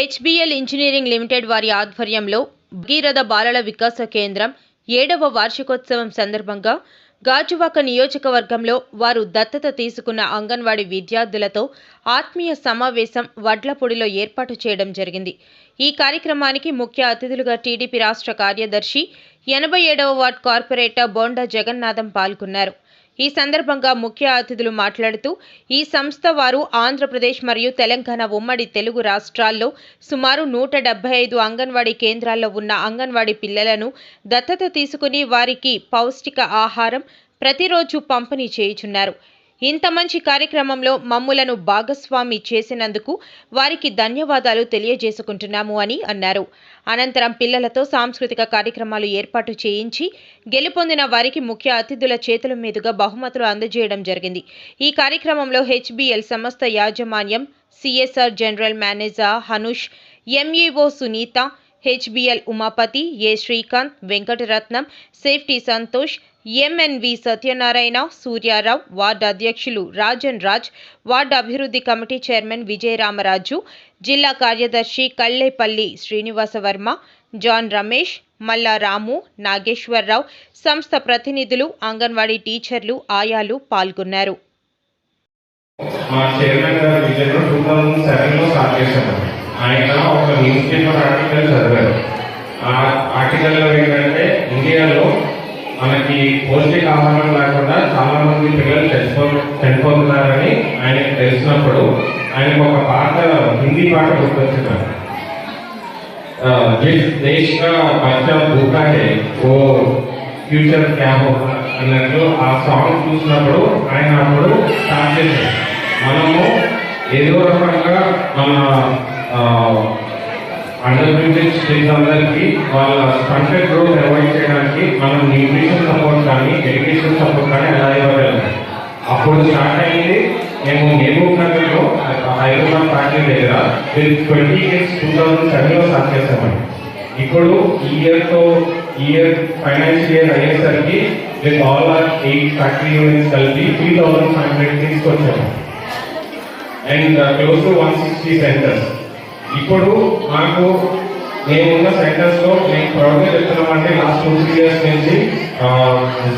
HBL engineering limited వారి ఆధ్వర్యంలో భగీరథ బాలల వికాస కేంద్రం ఏడవ వార్షికోత్సవం సందర్భంగా గాజువాక నియోజకవర్గంలో వారు దత్తత తీసుకున్న అంగన్వాడీ విద్యార్థులతో ఆత్మీయ సమావేశం వడ్లపొడిలో ఏర్పాటు చేయడం జరిగింది. ఈ కార్యక్రమానికి ముఖ్య అతిథులుగా టీడీపీ రాష్ట్ర కార్యదర్శి ఎనభై ఏడవ వార్డ్ కార్పొరేటర్ బోండా జగన్నాథం పాల్గొన్నారు. ఈ సందర్భంగా ముఖ్య అతిథులు మాట్లాడుతూ ఈ సంస్థ వారు ఆంధ్రప్రదేశ్ మరియు తెలంగాణ ఉమ్మడి తెలుగు రాష్ట్రాల్లో సుమారు నూట డెబ్బై ఐదు అంగన్వాడీ కేంద్రాల్లో ఉన్న అంగన్వాడీ పిల్లలను దత్తత తీసుకుని వారికి పౌష్టిక ఆహారం ప్రతిరోజు పంపిణీ చేయుచున్నారు. ఇంత మంచి కార్యక్రమంలో మమ్ములను భాగస్వామి చేసినందుకు వారికి ధన్యవాదాలు తెలియజేసుకుంటున్నాము అని అన్నారు. అనంతరం పిల్లలతో సాంస్కృతిక కార్యక్రమాలు ఏర్పాటు చేయించి గెలుపొందిన వారికి ముఖ్య అతిథుల చేతుల మీదుగా బహుమతులు అందజేయడం జరిగింది. ఈ కార్యక్రమంలో హెచ్బిఎల్ సంస్థ యాజమాన్యం CSR general manager Hanush MEO Sunitha HBL Umapathi A Srikanth Venkataratnam safety Santosh MNV Satyanarayana Suryarao ward అధ్యక్షులు రాజన్ రాజ్ వార్డు అభివృద్ధి కమిటీ చైర్మన్ విజయరామరాజు జిల్లా కార్యదర్శి కళ్ళేపల్లి శ్రీనివాసవర్మ జాన్ రమేష్ మల్లారాము నాగేశ్వరరావు సంస్థ ప్రతినిధులు అంగన్వాడీ టీచర్లు ఆయాలు పాల్గొన్నారు. మా చైర్మన్ గారి విజన్ టూ థౌజండ్ సెవెన్లో స్టార్ట్ చేశాము ఆయన ఒక న్యూస్ పేపర్ ఆర్టికల్ చదివారు ఆ ఆర్టికల్ లో ఏంటంటే ఇండియాలో మనకి పౌష్టిక ఆహారం లేకుండా చాలా మంది పిల్లలు చనిపో చనిపోతున్నారని ఆయనకు తెలిసినప్పుడు ఆయనకు ఒక పాట హిందీ పాట గుర్తొచ్చినారు जिस देश का बच्चा भूखा है वो ఫ్యూచర్ క్యా హోగా అన్నట్లు ఆ సాంగ్ చూసినప్పుడు ఆయన అప్పుడు స్టార్ట్ చేశారు మనము ఏదో రకంగా మన అండర్ స్టేజ్ అందరికీ వాళ్ళ స్టంటెడ్ గ్రోత్ అవాయిడ్ చేయడానికి మనం న్యూట్రిషన్ సపోర్ట్ కానీ ఎడ్యుకేషన్ సపోర్ట్ కానీ ఎలా ఇవ్వగలం? అప్పుడు స్టార్ట్ అయింది. మేము మహబూబ్ నగర్లో హైదరాబాద్ ఫ్యాక్టరీ దగ్గర ట్వంటీ ఇయర్స్ టూ థౌజండ్ సెవెన్లో స్టార్ట్ చేసామండి ఇప్పుడు ఈ ఇయర్తో ఇయర్ ఫైనాన్షియల్ ఇయర్ అయ్యేసరికి with all our eight factory units కలిపి త్రీ థౌసండ్ ఫైవ్ హండ్రెడ్ తీసుకొచ్చాము. And close to one sixty centres ఇప్పుడు మాకు మేమున్న సెంటర్స్లో నేను ప్రౌడ్గా చెప్తున్నాం అంటే లాస్ట్ టూ త్రీ ఇయర్స్ నుంచి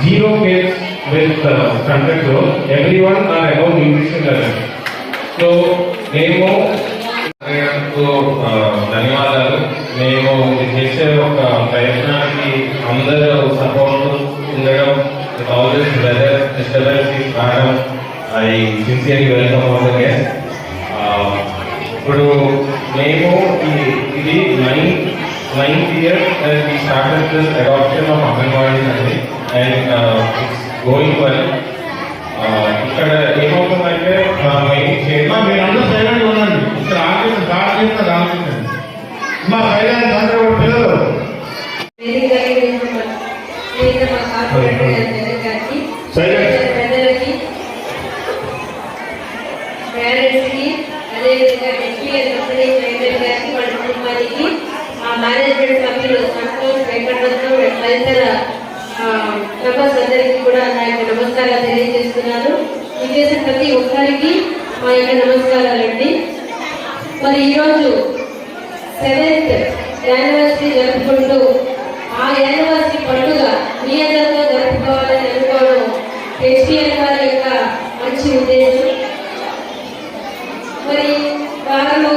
zero case with కంటెంట్లో everyone are about nutrition level so మేము ధన్యవాదాలు. మేము చేసే ఒక ప్రయత్నానికి అందరూ సపోర్ట్ ఉండడం ఆల్వేస్ వెదర్ డిస్టర్బెన్స్ కారణం. I sincerely welcome all the guest ఇప్పుడు మేము ఈ- ఇది nine ninth year we started this adoption of anganwadi అండి అండ్ ఇట్స్ గోయింగ్ వెల్ ఇక్కడ ఏమవుతుందంటే మెయిన్ అమ్మా, మీరందరూ సైలెంట్ ఉండండి. ఇక్కడ ఆఫీస్ దాడి చేస్తే రాలేదు మా సైలెంట్ అందరూ పిల్లలు. వారికి ఆ మేనేజ్మెంట్ సభ్యులు సంతోష్ వెంకటరత్నం తదితర మెంబర్స్ అందరికీ కూడా నా యొక్క నమస్కారాలు తెలియజేస్తున్నాను. విజేసిన ప్రతి ఒక్కరికి మా యొక్క నమస్కారాలండి. మరి ఈరోజు సెవెంత్ యానివర్సరీ జరుపుకుంటూ ఆ యానివర్సరీ పండుగ మీ అందరితో జరుపుకోవాలని అనుకోవడం హెచ్పిఎల్ గారి యొక్క మంచి ఉద్దేశం మరి వారు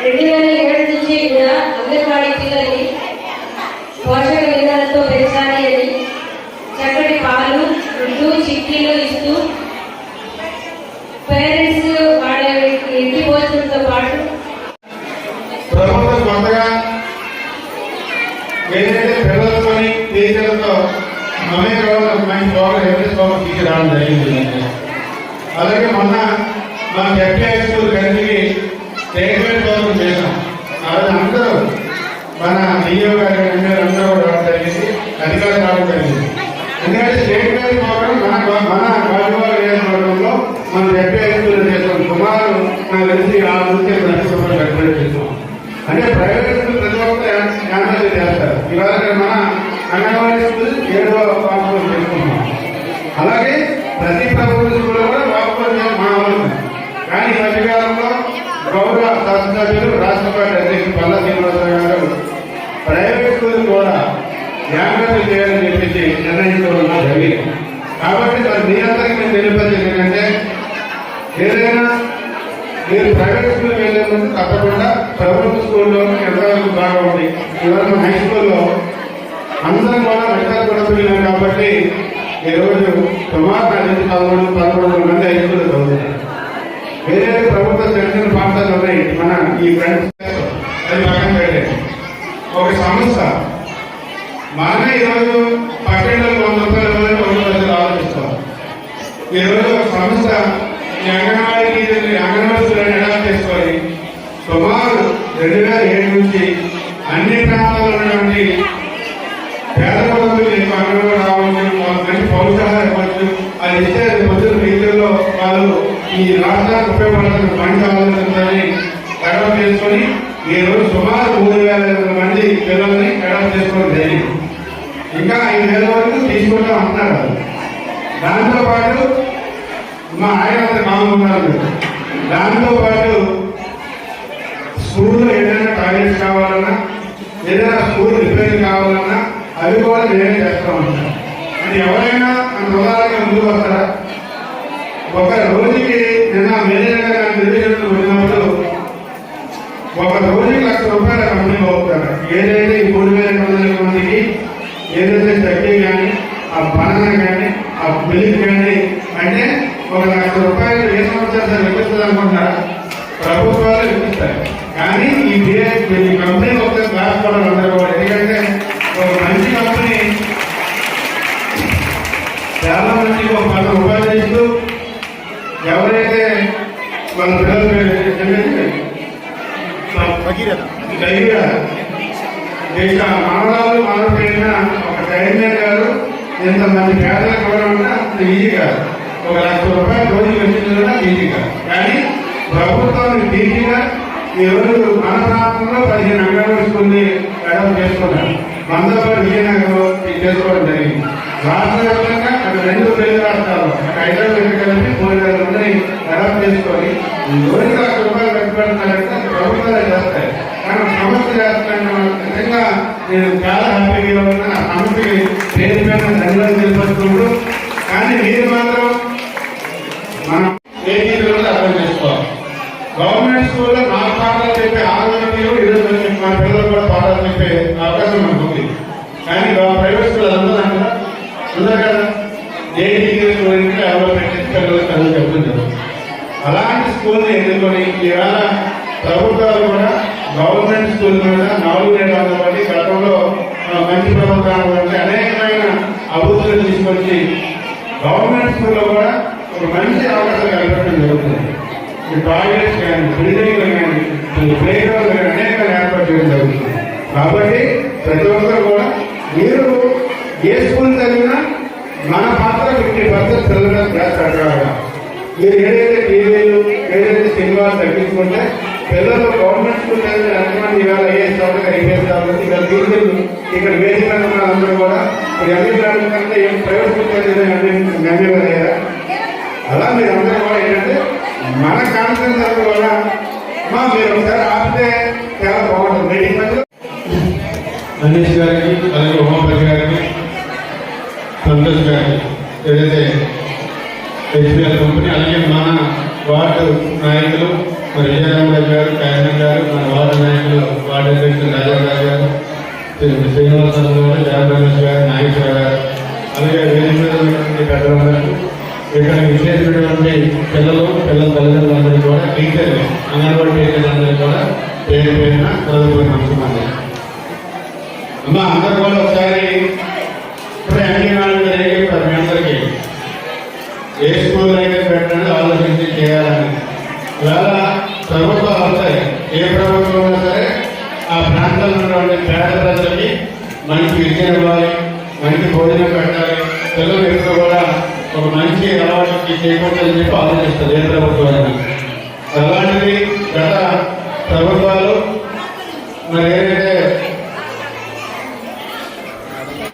రెండు వేల ఏడు నుంచి కూడా అంగన్వాడీ పిల్లల్ని పోషక విధాలతో పెంచాలి అని చక్కటి పాలు గుడ్డు చిక్కీలు ఇస్తూ పేరెంట్స్ వాళ్ళ ఇంటి భోజనంతో పాటు ప్రభుత్వం కొత్తగా ఏదైతే టీచర్లతో మంచి ప్రోగ్రామ్ ఎవరి ప్రోగ్రామ్ తీసుకురావడం జరిగింది. అలాగే మొన్న మన ఎఫ్ఐ స్కూల్ కలిసి స్టేట్మెంట్ ప్రోగ్రామ్ చేశాం. అది అందరూ మన డిఓ గారి ఎమ్మెల్యే అందరూ కూడా రావడం జరిగింది. అధికారులు రావడం జరిగింది. ఎందుకంటే స్టేట్మెంట్ ప్రోగ్రామ్ మన మన గాజువాడ నియోజకవర్గంలో మన ఎఫ్ఐ స్కూల్ చేస్తాం సుమారు నాకు తెలిసి ఆరు నుంచి ఎనిమిది లక్షల రూపాయలు కట్టుబడి చేస్తాం అంటే ప్రైవేట్ స్కూల్ ప్రతి ఒక్కరు యాన్సర్ చేస్తారు ఇవాళ మన అంగన్వాడీ స్కూల్ ఏడవ పాఠంలో చేసుకుంటున్నాం. అలాగే ప్రతి ప్రభుత్వ స్కూల్లో కూడా వాకులు మా వాళ్ళు కానీ ఈ మధ్యకాలంలో గౌరవ శాసనసభ్యులు రాష్ట్ర పార్టీ అధ్యక్షులు పల్లా శ్రీనివాసరావు గారు ప్రైవేట్ స్కూల్ కూడా జాగ్రత్త చేయాలని చెప్పేసి నిర్ణయించడం జరిగింది. కాబట్టి మరి మీ అందరికీ నేను తెలియపరిచేది ఏంటంటే ఏదైనా మీరు ప్రైవేట్ స్కూల్కి వెళ్ళే ముందు తప్పకుండా ప్రభుత్వ స్కూల్లో ఎంతవరకు బాగా ఉంది ఎవరైనా హై స్కూల్లో మెడికల్ కాబట్టి ఈరోజు సుమారు నుంచి పదమూడు పదమూడు మంది ఐదుగురు చదువుతున్నారు. వేరే ప్రభుత్వ సెంట్రల్ పాఠశాలలు ఉన్నాయి. మన ఈ ఫ్రెండ్స్ అది పక్కన పెట్టండి. ఒక సంస్థ. మనమే ఈరోజు పట్టణంలో వంద రూపాయలు ఇవ్వాలని వంద రోజులు ఆలోచిస్తాం. ఈరోజు ఒక సంస్థ ఈ అంగన్వాడీ టీచర్లు అంగన్వాడీ అడాప్ట్ చేసుకొని సుమారు రెండు వేల ఏడు నుంచి అన్ని ప్రాంతాల్లో ఉన్నటువంటి పేద ఇస్తే పొద్దున టీచర్లో వాళ్ళు ఈ రాష్ట్రానికి ఉపయోగపడాల్సిన పని కావాలని కడప చేసుకొని ఈ రోజు సుమారు మూడు వేల మంది పిల్లల్ని కడప చేసుకోవడం జరిగింది. ఇంకా ఐదు వేల వరకు తీసుకుంటాం అంటున్నారు. దాంతో పాటు మా ఆయన అంత కామన్ ఉన్నారు దాంతో పాటు స్కూల్లో ఏదైనా టాయిలెట్స్ కావాలన్నా ఏదైనా స్కూల్ రిపేర్ కావాలన్నా అవి కూడా నేనే చేస్తా ఉంటాను ఎవరైనా అంత ఏదైతే ఈ మూడు వేల ఎనిమిది వందల మందికి ఏదైతే చట్నీ కానీ ఆ బనానా కానీ ఆ మిల్క్ కానీ అంటే ఒక లక్ష రూపాయలు ఏ సంవత్సరం సార్ ఇప్పిస్తుంది అనుకుంటున్నారా? ప్రభుత్వాలు ఇప్పిస్తాయి కానీ ఈ ఈ కంపెనీ ఒక క్లాస్ అందరూ కూడా ఎందుకంటే ఒక మంచి కంపెనీ చాలా మందికి ఒక పది రూపాయలు ఇస్తూ ఎవరైతే వాళ్ళ పిల్లలు దేశ ధైర్య ఇక ఒక ధైర్య గారు ఎంతమంది పేదలకు ఇవ్వడం అంత ఈజీ కాదు. ఒక లక్ష రూపాయలు రోజుకి వచ్చింది కూడా ఈజీ కాదు. కానీ ప్రభుత్వానికి ఈజీగా ఈ మన ప్రాంతంలో పదిహేను అంగన్వాడీ స్కూల్ని అడాప్ట్ చేసుకున్నారు. మందపాటి విజయనగరంలో చేసుకోవడం జరిగింది. రాష్ట్రవ్యాప్తంగా అక్కడ రెండు పెళ్ళి రాష్ట్రాలు అక్కడ హైదరాబాద్ కలిపి మూడు వేల మందిని ఖరాబ్ చేసుకొని. రోజుకి లక్ష రూపాయలు ఖర్చు ప్రభుత్వాలే చేస్తాయి. కానీ సమస్య చేస్తాను నిజంగా నేను చాలా హ్యాపీగా ఉన్నా నా పేరు పేరు ధన్యవాదాలు తెలియపరుచుకుంటూ స్కూల్ని ఎన్నుకొని ఇవాళ ప్రభుత్వాలు కూడా గవర్నమెంట్ స్కూల్ మీద నాలుగు నేరాల బట్టి గతంలో మంచి ప్రభుత్వాలు బట్టి అనేకమైన అభివృద్ధులు తీసుకొచ్చి గవర్నమెంట్ స్కూల్లో కూడా ఒక మంచి అవకాశం కల్పించడం జరుగుతుంది. ఈ టాయిలెట్స్ కానీ బిల్డింగ్లు కానీ ప్లే గ్రౌండ్ కానీ అనేక ఏర్పాటు చేయడం జరుగుతుంది కాబట్టి ప్రతి ఒక్కరు కూడా మీరు ఏ స్కూల్ చదివినా మన పాత్ర ఫిఫ్టీ పర్సెంట్ పిల్లలకు గ్యాస్ కట్టాలి మీరు ఏదైతే టీవీలు ఏదైతే సినిమాలు తగ్గించుకుంటే పిల్లలు గవర్నమెంట్ స్కూల్ చదివిన ఎంతమంది ఇవాళ ఐఏఎస్ కాబట్టి ఐపీఎస్ కాబట్టి ఇక్కడ టీచర్లు ఇక్కడ వేదిక మీద ఉన్న అందరూ కూడా ఇప్పుడు ఎంబీ కంటే ఏం ప్రయోజనం స్కూల్ చదివిన అయ్యారా అలా మీరు అందరూ కూడా ఏంటంటే మన కాన్ఫిడెన్స్ అందరూ కూడా మా మీరు ఒకసారి ఆపితే చాలా బాగుంటుంది. మీటింగ్ మధ్యలో మనీష్ గారికి అలాగే ఉమాపతి గారికి సంతోష్ గారికి ఏదైతే హెచ్పిఎల్ కంపెనీ అలాగే మన వార్డు నాయకులు మరి విజయరామరావు గారు కాయన గారు మన వార్డు నాయకులు వార్డు అధ్యక్షులు రాజారావు గారు శ్రీనివాసరావు గారు జయప్రకాష్ గారు నాగేశ్వర గారు అలాగే ఇక్కడ పిల్లలు పిల్లల కూడా టీచర్లు అంగన్వాడీ కూడా పేరు పేరున చదువుకుని నమస్కారం. అమ్మా కూడా ఒకసారి ఇప్పుడు అన్ని మీ అందరికీ ఏ స్కూల్ అయితే పెట్టడానికి ఆలోచించి చేయాలని. ఇవాళ ప్రాంతంలో ఉన్నటువంటి పేద ప్రజలకి మంచి విద్య ఇవ్వాలి మంచి భోజనం పెట్టాలి. పిల్లలు ఎప్పుడు కూడా ఒక మంచి అలవాటుకి చేకూర్చాలని చెప్పి ఆలోచిస్తారు ఏ ప్రభుత్వం అయినా. అలాంటిది గత ప్రభుత్వాలు మరి ఏదైతే